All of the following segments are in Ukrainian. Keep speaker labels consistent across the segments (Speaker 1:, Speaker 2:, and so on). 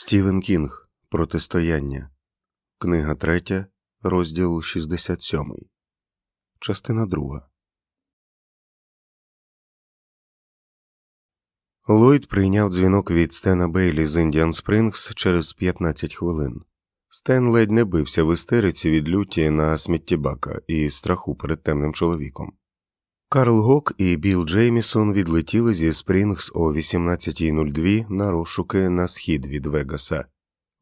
Speaker 1: Стівен Кінг Протистояння. Книга 3, розділ 67. Частина 2. Ллойд прийняв дзвінок від Стена Бейлі з Індіан Спрингс через 15 хвилин. Стен ледь не бився в істериці від люті на сміттєбака і страху перед темним чоловіком. Карл Гок і Білл Джеймісон відлетіли зі Спрінгс о 18.02 на розшуки на схід від Вегаса.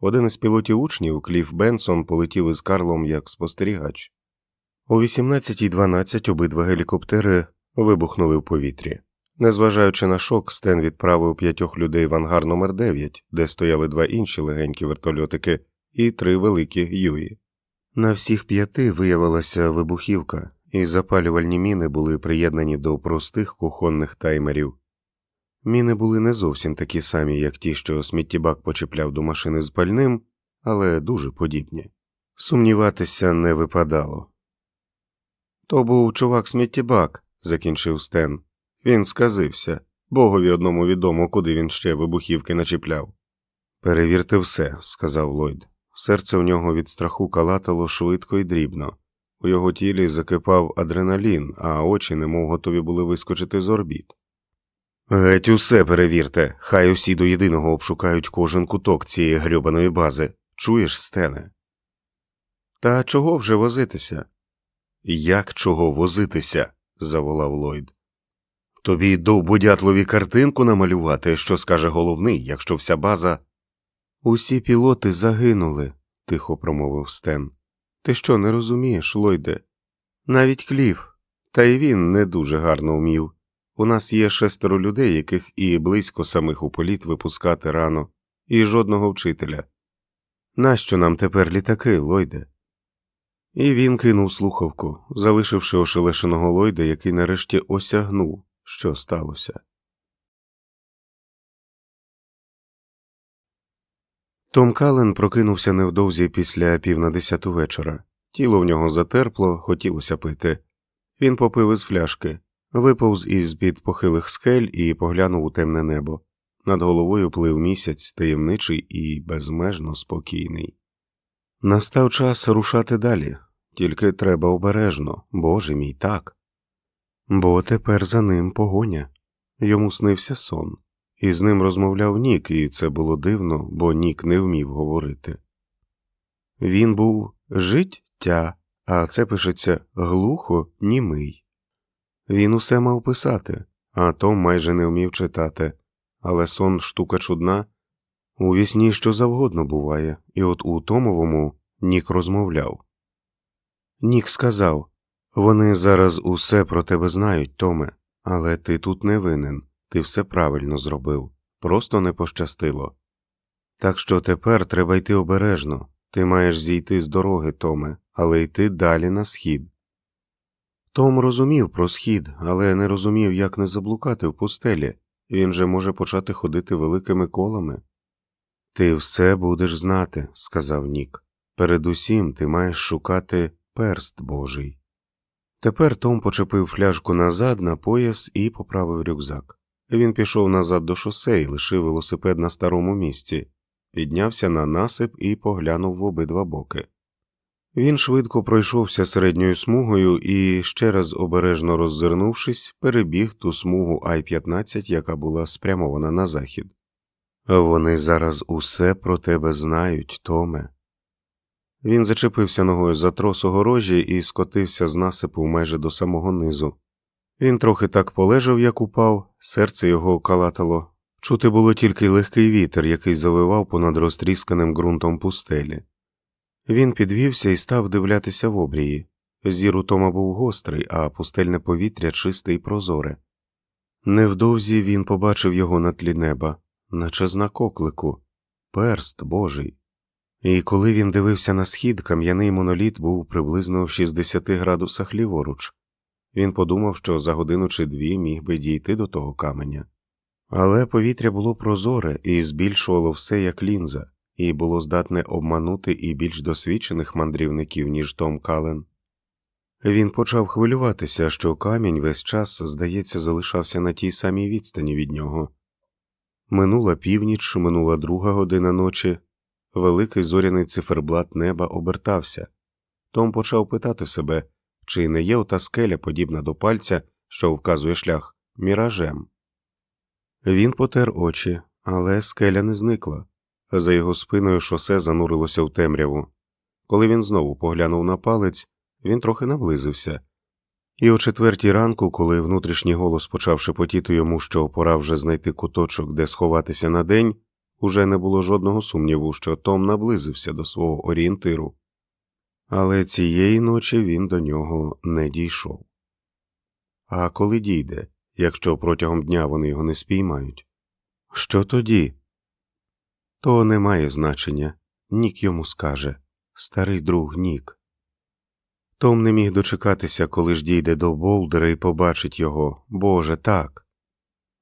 Speaker 1: Один із пілотів учнів, Кліф Бенсон, полетів із Карлом як спостерігач. О 18.12 обидва гелікоптери вибухнули в повітрі. Незважаючи на шок, Стен відправив п'ятьох людей в ангар номер 9 де стояли два інші легенькі вертольотики і три великі Юї. На всіх п'яти виявилася вибухівка, і запалювальні міни були приєднані до простих кухонних таймерів. Міни були не зовсім такі самі, як ті, що сміттєбак почепляв до машини з пальним, але дуже подібні. Сумніватися не випадало. То був чувак сміттєбак, закінчив Стен. Він сказився. Богові одному відомо, куди він ще вибухівки начіпляв. Перевірте все, сказав Ллойд. Серце в нього від страху калатало швидко і дрібно. У його тілі закипав адреналін, а очі немов готові були вискочити з орбіт. Геть усе перевірте, хай усі до єдиного обшукають кожен куток цієї грьобаної бази. Чуєш, стене? Та чого вже возитися? Як чого возитися? заволав Ллойд. Тобі довбодятлові картинку намалювати, що скаже головний, якщо вся база. Усі пілоти загинули, тихо промовив Стен. Ти що не розумієш, Лойде? Навіть Кліф, та й він не дуже гарно вмів. У нас є шестеро людей, яких і близько самих у політ випускати рано, і жодного вчителя. Нащо нам тепер літаки, Лойде? І він кинув слухавку, залишивши ошелешеного Лойда, який нарешті осягнув, що сталося. Том Кален прокинувся невдовзі після пів на десяту вечора. Тіло в нього затерпло, хотілося пити. Він попив із фляшки, виповз із під похилих скель і поглянув у темне небо. Над головою плив місяць, таємничий і безмежно спокійний. Настав час рушати далі, тільки треба обережно, боже мій так. Бо тепер за ним погоня. Йому снився сон. І з ним розмовляв Нік, і це було дивно, бо Нік не вмів говорити. Він був життя, а це пишеться глухо німий. Він усе мав писати, а Том майже не вмів читати, але сон штука чудна. У вісні що завгодно буває, і от у Томовому Нік розмовляв. Нік сказав вони зараз усе про тебе знають, Томе, але ти тут не винен. Ти все правильно зробив, просто не пощастило. Так що тепер треба йти обережно, ти маєш зійти з дороги, Томе, але йти далі на схід. Том розумів про схід, але не розумів, як не заблукати в пустелі, він же може почати ходити великими колами. Ти все будеш знати, сказав Нік. Передусім ти маєш шукати перст Божий. Тепер Том почепив фляжку назад на пояс і поправив рюкзак. Він пішов назад до шосе і лишив велосипед на старому місці, піднявся на насип і поглянув в обидва боки. Він швидко пройшовся середньою смугою і, ще раз обережно роззирнувшись, перебіг ту смугу Ай 15 яка була спрямована на захід. Вони зараз усе про тебе знають, Томе. Він зачепився ногою за трос огорожі і скотився з насипу майже до самого низу. Він трохи так полежав, як упав, серце його калатало. Чути було тільки легкий вітер, який завивав понад розтрісканим ґрунтом пустелі. Він підвівся і став дивлятися в обрії. Зір у Тома був гострий, а пустельне повітря чисте і прозоре. Невдовзі він побачив його на тлі неба, наче знак оклику, перст божий. І коли він дивився на схід, кам'яний моноліт був приблизно в 60 градусах ліворуч. Він подумав, що за годину чи дві міг би дійти до того каменя. Але повітря було прозоре і збільшувало все як лінза, і було здатне обманути і більш досвідчених мандрівників, ніж Том Кален. Він почав хвилюватися, що камінь весь час, здається, залишався на тій самій відстані від нього. Минула північ, минула друга година ночі. Великий зоряний циферблат неба обертався. Том почав питати себе, чи не є ота скеля, подібна до пальця, що вказує шлях, міражем. Він потер очі, але скеля не зникла. За його спиною шосе занурилося в темряву. Коли він знову поглянув на палець, він трохи наблизився. І о четвертій ранку, коли внутрішній голос почав шепотіти йому, що пора вже знайти куточок, де сховатися на день, уже не було жодного сумніву, що Том наблизився до свого орієнтиру. Але цієї ночі він до нього не дійшов. А коли дійде, якщо протягом дня вони його не спіймають? Що тоді? То не має значення. Нік йому скаже старий друг Нік. Том не міг дочекатися, коли ж дійде до Болдера і побачить його. Боже, так.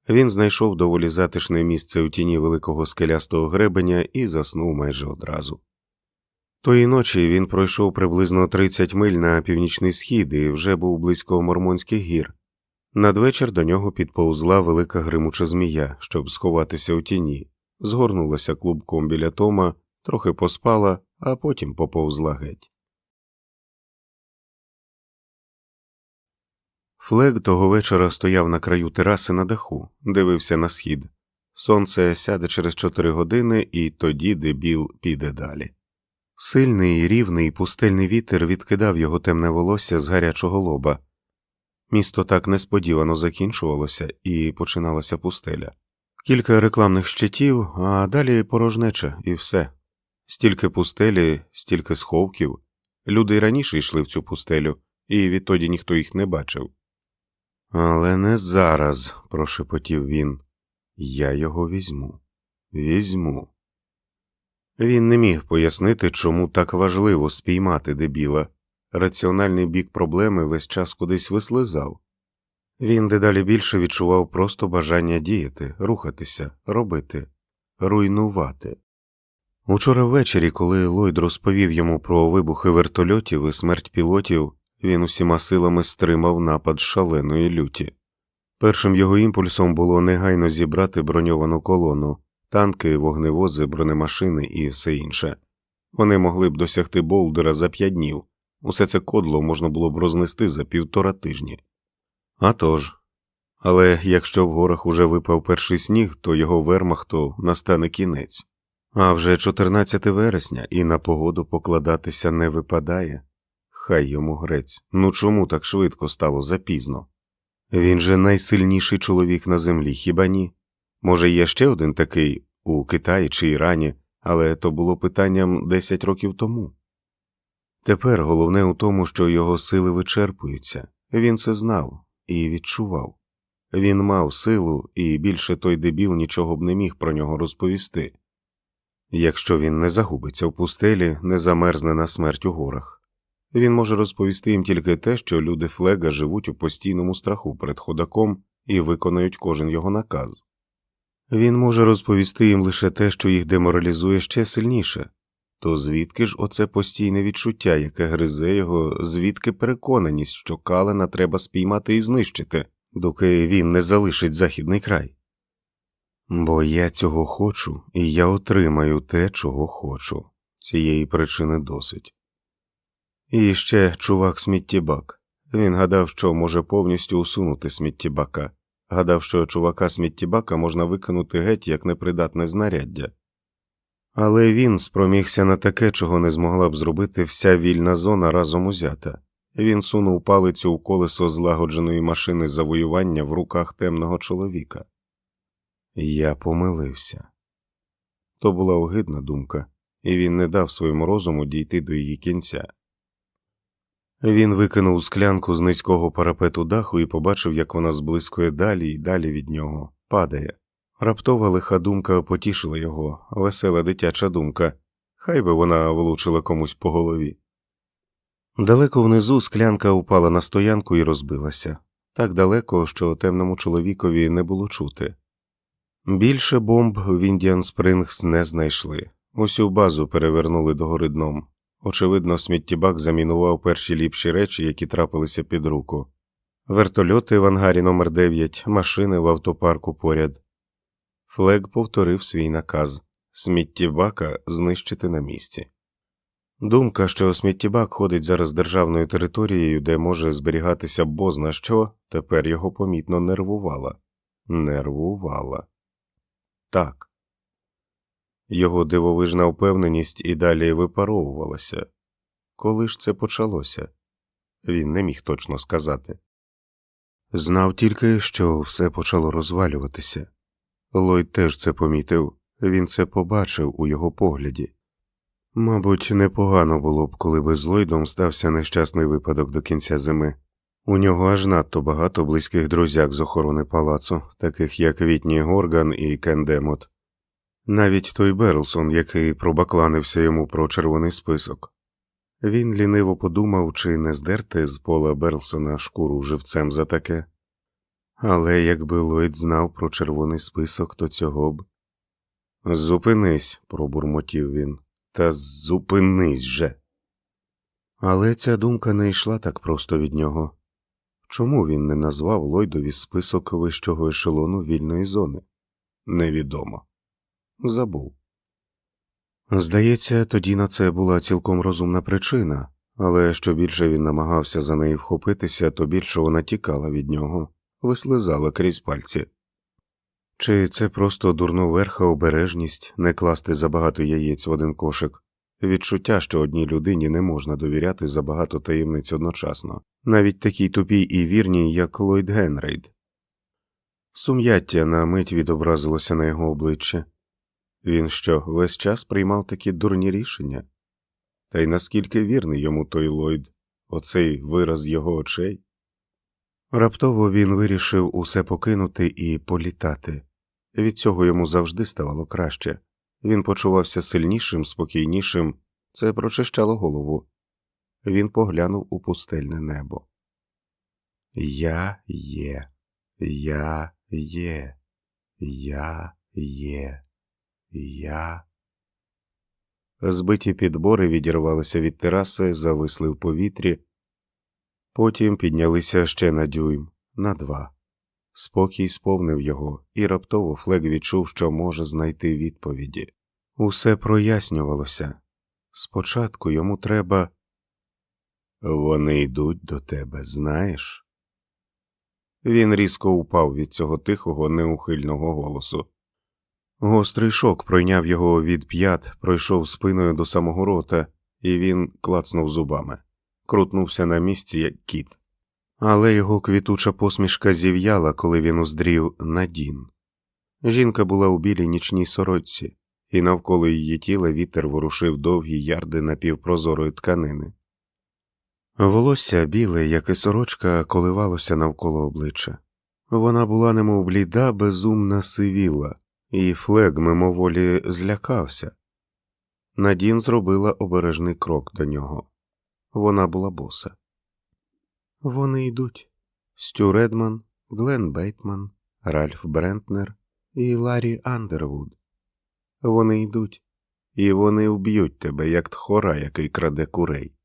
Speaker 1: Він знайшов доволі затишне місце у тіні великого скелястого гребеня і заснув майже одразу. Тої ночі він пройшов приблизно 30 миль на північний схід і вже був близько Мормонських гір. Надвечір до нього підповзла велика гримуча змія, щоб сховатися у тіні, згорнулася клубком біля Тома, трохи поспала, а потім поповзла геть. Флег того вечора стояв на краю тераси на даху, дивився на схід. Сонце сяде через чотири години, і тоді дебіл піде далі. Сильний, рівний, пустельний вітер відкидав його темне волосся з гарячого лоба. Місто так несподівано закінчувалося і починалася пустеля. Кілька рекламних щитів, а далі порожнеча і все. Стільки пустелі, стільки сховків. Люди й раніше йшли в цю пустелю, і відтоді ніхто їх не бачив. Але не зараз, прошепотів він. Я його візьму. Візьму. Він не міг пояснити, чому так важливо спіймати дебіла. Раціональний бік проблеми весь час кудись вислизав. Він дедалі більше відчував просто бажання діяти, рухатися, робити, руйнувати. Учора ввечері, коли Ллойд розповів йому про вибухи вертольотів і смерть пілотів, він усіма силами стримав напад шаленої люті. Першим його імпульсом було негайно зібрати броньовану колону, танки, вогневози, бронемашини і все інше. Вони могли б досягти Болдера за п'ять днів, усе це кодло можна було б рознести за півтора тижні. А тож. Але якщо в горах уже випав перший сніг, то його вермахту настане кінець. А вже 14 вересня і на погоду покладатися не випадає. Хай йому грець. Ну чому так швидко стало запізно? Він же найсильніший чоловік на землі, хіба ні? Може, є ще один такий у Китаї чи Ірані, але то було питанням 10 років тому. Тепер головне у тому, що його сили вичерпуються, він це знав і відчував. Він мав силу, і більше той дебіл нічого б не міг про нього розповісти. Якщо він не загубиться в пустелі, не замерзне на смерть у горах. Він може розповісти їм тільки те, що люди Флега живуть у постійному страху перед ходаком і виконають кожен його наказ. Він може розповісти їм лише те, що їх деморалізує ще сильніше, то звідки ж оце постійне відчуття, яке гризе його, звідки переконаність, що Калена треба спіймати і знищити, доки він не залишить західний край? Бо я цього хочу, і я отримаю те, чого хочу. Цієї причини досить. І ще чувак сміттєбак. Він гадав, що може повністю усунути сміттєбака, гадав, що чувака сміттєбака можна викинути геть як непридатне знаряддя. Але він спромігся на таке, чого не змогла б зробити вся вільна зона разом узята. Він сунув палицю у колесо злагодженої машини завоювання в руках темного чоловіка. Я помилився. То була огидна думка, і він не дав своєму розуму дійти до її кінця. Він викинув склянку з низького парапету даху і побачив, як вона зблискує далі і далі від нього, падає. Раптова лиха думка потішила його, весела дитяча думка, хай би вона влучила комусь по голові. Далеко внизу склянка упала на стоянку і розбилася так далеко, що темному чоловікові не було чути. Більше бомб в Індіан Спрингс не знайшли, усю базу перевернули догори дном. Очевидно, сміттєбак замінував перші ліпші речі, які трапилися під руку вертольоти в ангарі номер 9 машини в автопарку поряд. Флег повторив свій наказ сміттєбака знищити на місці. Думка, що сміттєбак ходить зараз державною територією, де може зберігатися бозна що, тепер його помітно нервувала. Нервувала. Так. Його дивовижна впевненість і далі випаровувалася. Коли ж це почалося? Він не міг точно сказати. Знав тільки, що все почало розвалюватися. Ллойд теж це помітив, він це побачив у його погляді. Мабуть, непогано було б, коли би з Ллойдом стався нещасний випадок до кінця зими. У нього аж надто багато близьких друзяк з охорони палацу, таких як Вітні Горган і Кен Демот. Навіть той Берлсон, який пробакланився йому про червоний список. Він ліниво подумав, чи не здерти з пола Берлсона шкуру живцем за таке. Але якби Ллойд знав про червоний список, то цього б. Зупинись, пробурмотів він, та зупинись же. Але ця думка не йшла так просто від нього. Чому він не назвав Ллойдові список вищого ешелону вільної зони? Невідомо. Забув. Здається, тоді на це була цілком розумна причина, але що більше він намагався за неї вхопитися, то більше вона тікала від нього, вислизала крізь пальці. Чи це просто дурноверха обережність не класти забагато яєць в один кошик, відчуття, що одній людині не можна довіряти забагато таємниць одночасно, навіть такій тупій і вірній, як Ллойд Генрейд. Сум'яття на мить відобразилося на його обличчі. Він що, весь час приймав такі дурні рішення? Та й наскільки вірний йому той Ллойд, оцей вираз його очей? Раптово він вирішив усе покинути і політати. Від цього йому завжди ставало краще. Він почувався сильнішим, спокійнішим, це прочищало голову. Він поглянув у пустельне небо. Я є, я є, я є, я. Збиті підбори відірвалися від тераси, зависли в повітрі, потім піднялися ще на дюйм, на два. Спокій сповнив його, і раптово Флек відчув, що може знайти відповіді. Усе прояснювалося. Спочатку йому треба. Вони йдуть до тебе, знаєш? Він різко упав від цього тихого, неухильного голосу. Гострий шок пройняв його від п'ят, пройшов спиною до самого рота, і він клацнув зубами, крутнувся на місці, як кіт. Але його квітуча посмішка зів'яла, коли він уздрів Надін. Жінка була у білій нічній сорочці, і навколо її тіла вітер ворушив довгі ярди напівпрозорої тканини. Волосся біле, як і сорочка, коливалося навколо обличчя. Вона була немов бліда, безумна сивіла, і Флег мимоволі злякався. Надін зробила обережний крок до нього. Вона була боса. Вони йдуть Стю Редман, Глен Бейтман, Ральф Брентнер і Ларі Андервуд. Вони йдуть, і вони вб'ють тебе, як тхора, який краде курей.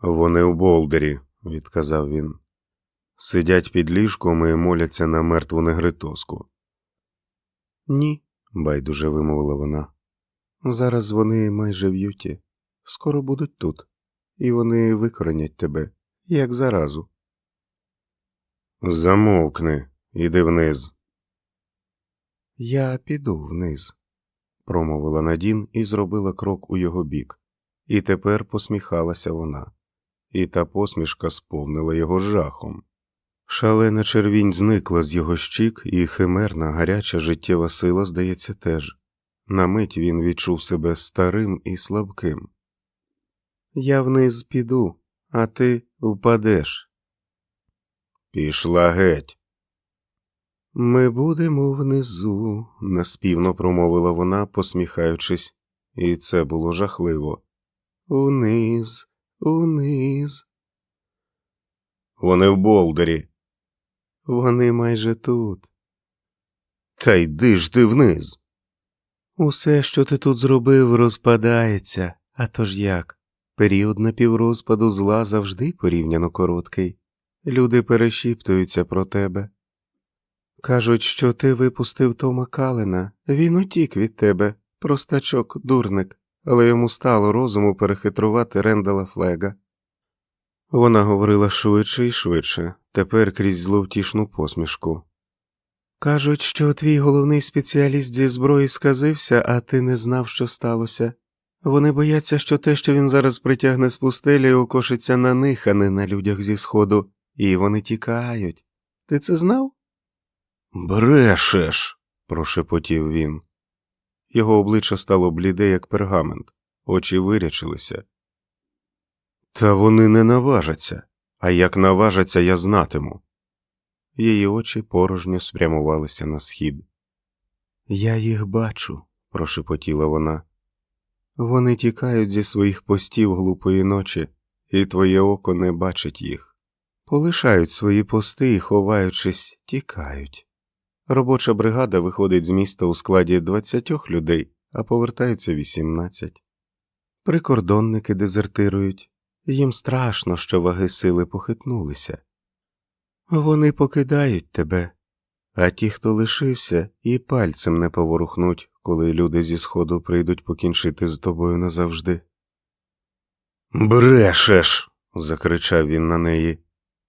Speaker 1: Вони у Болдері, відказав він. Сидять під ліжком і моляться на мертву негритоску. Ні, байдуже вимовила вона. Зараз вони майже в юті. Скоро будуть тут, і вони викоренять тебе, як заразу. Замовкни, іди вниз. Я піду вниз, промовила Надін і зробила крок у його бік, і тепер посміхалася вона, і та посмішка сповнила його жахом. Шалена червінь зникла з його щік, і химерна, гаряча життєва сила, здається, теж. На мить він відчув себе старим і слабким. Я вниз піду, а ти впадеш. Пішла геть. Ми будемо внизу, наспівно промовила вона, посміхаючись, і це було жахливо. Униз, униз. Вони в болдері. Вони майже тут. Та йди ж ти вниз. Усе, що ти тут зробив, розпадається, а то ж як? Період напіврозпаду зла завжди порівняно короткий. Люди перешіптуються про тебе. Кажуть, що ти випустив Тома Калена. Він утік від тебе, простачок, дурник, але йому стало розуму перехитрувати Рендала Флега. Вона говорила швидше і швидше, тепер крізь зловтішну посмішку. Кажуть, що твій головний спеціаліст зі зброї сказився, а ти не знав, що сталося. Вони бояться, що те, що він зараз притягне з пустелі, окошиться на них, а не на людях зі сходу, і вони тікають. Ти це знав? Брешеш, прошепотів він. Його обличчя стало бліде, як пергамент, очі вирячилися. Та вони не наважаться, а як наважаться, я знатиму. Її очі порожньо спрямувалися на схід. Я їх бачу, прошепотіла вона. Вони тікають зі своїх постів глупої ночі, і твоє око не бачить їх. Полишають свої пости і, ховаючись, тікають. Робоча бригада виходить з міста у складі 20 людей, а повертається 18. Прикордонники дезертирують. Їм страшно, що ваги сили похитнулися. Вони покидають тебе, а ті, хто лишився, і пальцем не поворухнуть, коли люди зі сходу прийдуть покінчити з тобою назавжди. Брешеш. закричав він на неї.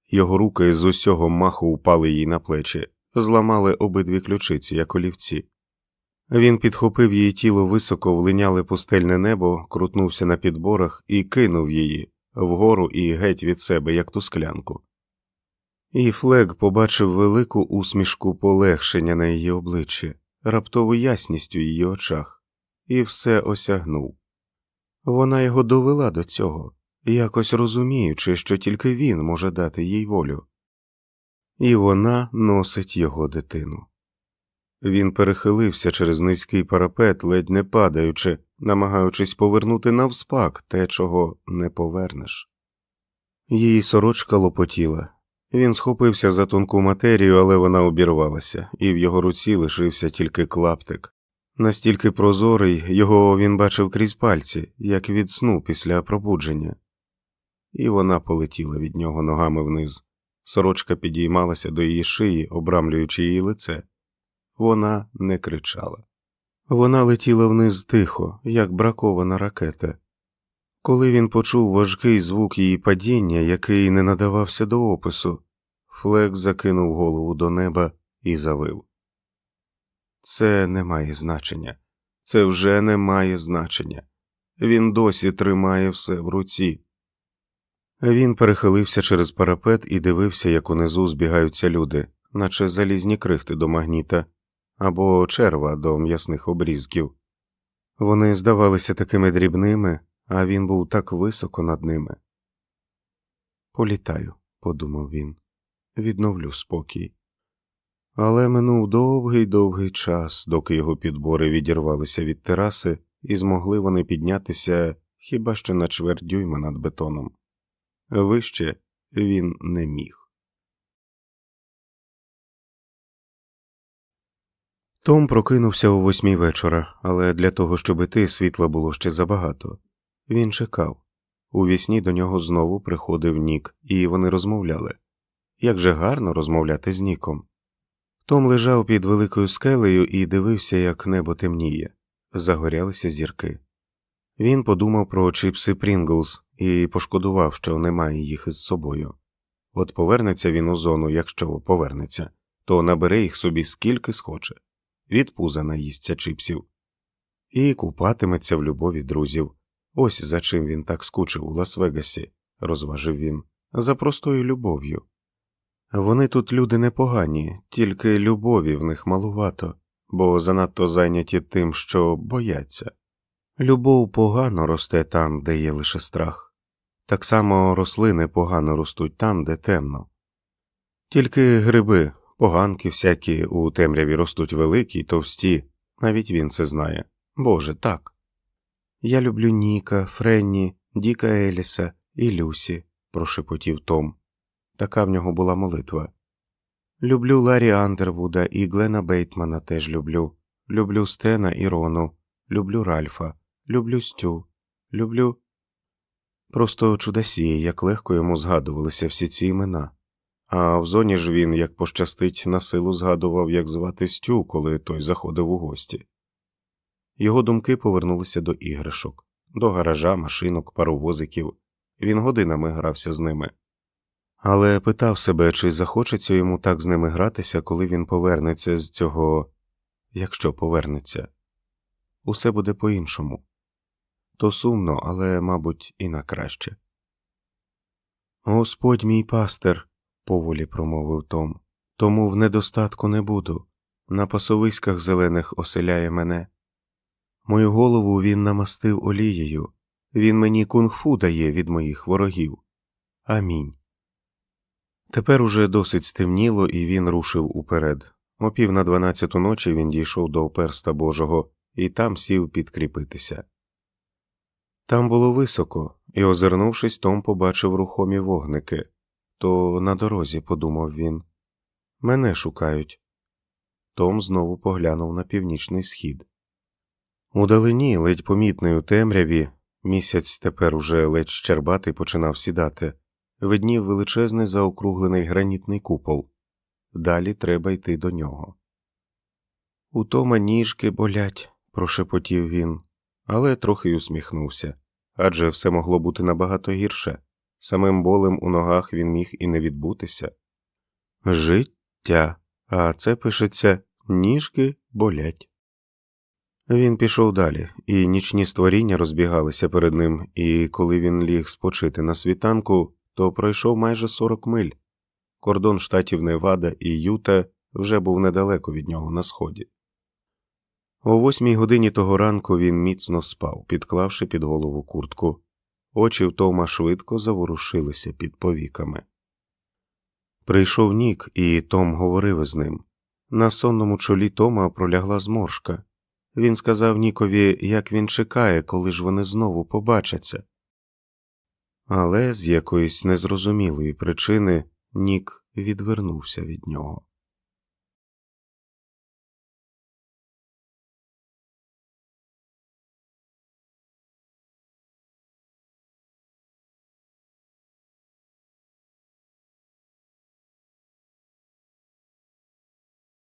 Speaker 1: Його руки з усього маху упали їй на плечі, зламали обидві ключиці, як олівці. Він підхопив її тіло високо в линяле пустельне небо, крутнувся на підборах і кинув її вгору і геть від себе, як ту склянку. І Флег побачив велику усмішку полегшення на її обличчі, раптову ясність у її очах, і все осягнув. Вона його довела до цього, якось розуміючи, що тільки він може дати їй волю, і вона носить його дитину. Він перехилився через низький парапет, ледь не падаючи, намагаючись повернути навспак те, чого не повернеш. Її сорочка лопотіла. Він схопився за тонку матерію, але вона обірвалася, і в його руці лишився тільки клаптик. Настільки прозорий, його він бачив крізь пальці, як від сну після пробудження, і вона полетіла від нього ногами вниз. Сорочка підіймалася до її шиї, обрамлюючи її лице. Вона не кричала. Вона летіла вниз тихо, як бракована ракета. Коли він почув важкий звук її падіння, який не надавався до опису, Флек закинув голову до неба і завив. Це не має значення, це вже не має значення. Він досі тримає все в руці. Він перехилився через парапет і дивився, як унизу збігаються люди, наче залізні крихти до магніта або черва до м'ясних обрізків. Вони здавалися такими дрібними, а він був так високо над ними. Політаю, подумав він, відновлю спокій. Але минув довгий довгий час, доки його підбори відірвалися від тераси, і змогли вони піднятися хіба що на чверть дюйма над бетоном. Вище він не міг. Том прокинувся о восьмій вечора, але для того, щоб іти, світла було ще забагато. Він чекав. У вісні до нього знову приходив Нік, і вони розмовляли. Як же гарно розмовляти з Ніком. Том лежав під великою скелею і дивився, як небо темніє, загорялися зірки. Він подумав про чипси Прінглс і пошкодував, що немає їх із собою. От повернеться він у зону, якщо повернеться, то набере їх собі скільки схоче, від пуза наїсться чипсів, і купатиметься в любові друзів. Ось за чим він так скучив у Лас-Вегасі, розважив він, за простою любов'ю. Вони тут люди непогані, тільки любові в них малувато, бо занадто зайняті тим, що бояться. Любов погано росте там, де є лише страх, так само рослини погано ростуть там, де темно. Тільки гриби, поганки всякі у темряві ростуть великі, й товсті, навіть він це знає. Боже, так. Я люблю Ніка, Френні, Діка Еліса і Люсі, прошепотів Том. Така в нього була молитва. Люблю Ларі Андервуда і Глена Бейтмана теж люблю. Люблю Стена і Рону, люблю Ральфа, люблю Стю, люблю. Просто чудосіє, як легко йому згадувалися всі ці імена. А в зоні ж він, як пощастить, на силу згадував, як звати Стю, коли той заходив у гості. Його думки повернулися до іграшок, до гаража, машинок, паровозиків. Він годинами грався з ними. Але питав себе, чи захочеться йому так з ними гратися, коли він повернеться з цього, якщо повернеться. Усе буде по-іншому. То сумно, але, мабуть, і на краще. Господь мій пастир, поволі промовив Том, тому в недостатку не буду. На пасовиськах зелених оселяє мене. Мою голову він намастив олією, він мені кунг-фу дає від моїх ворогів. Амінь. Тепер уже досить стемніло, і він рушив уперед. О пів на дванадцяту ночі він дійшов до оперста Божого і там сів підкріпитися. Там було високо, і, озирнувшись, Том побачив рухомі вогники. То на дорозі, подумав він. Мене шукають. Том знову поглянув на північний схід. Удалині, ледь помітний у темряві, місяць тепер уже ледь щербатий починав сідати, виднів величезний заокруглений гранітний купол. Далі треба йти до нього. У Тома ніжки болять, прошепотів він, але трохи й усміхнувся адже все могло бути набагато гірше. Самим болем у ногах він міг і не відбутися. Життя, а це пишеться ніжки болять. Він пішов далі, і нічні створіння розбігалися перед ним, і коли він ліг спочити на світанку, то пройшов майже 40 миль. Кордон штатів Невада і Юта вже був недалеко від нього на сході. О восьмій годині того ранку він міцно спав, підклавши під голову куртку. Очі в Тома швидко заворушилися під повіками. Прийшов Нік, і Том говорив із ним. На сонному чолі Тома пролягла зморшка. Він сказав Нікові, як він чекає, коли ж вони знову побачаться. Але з якоїсь незрозумілої причини Нік відвернувся від нього.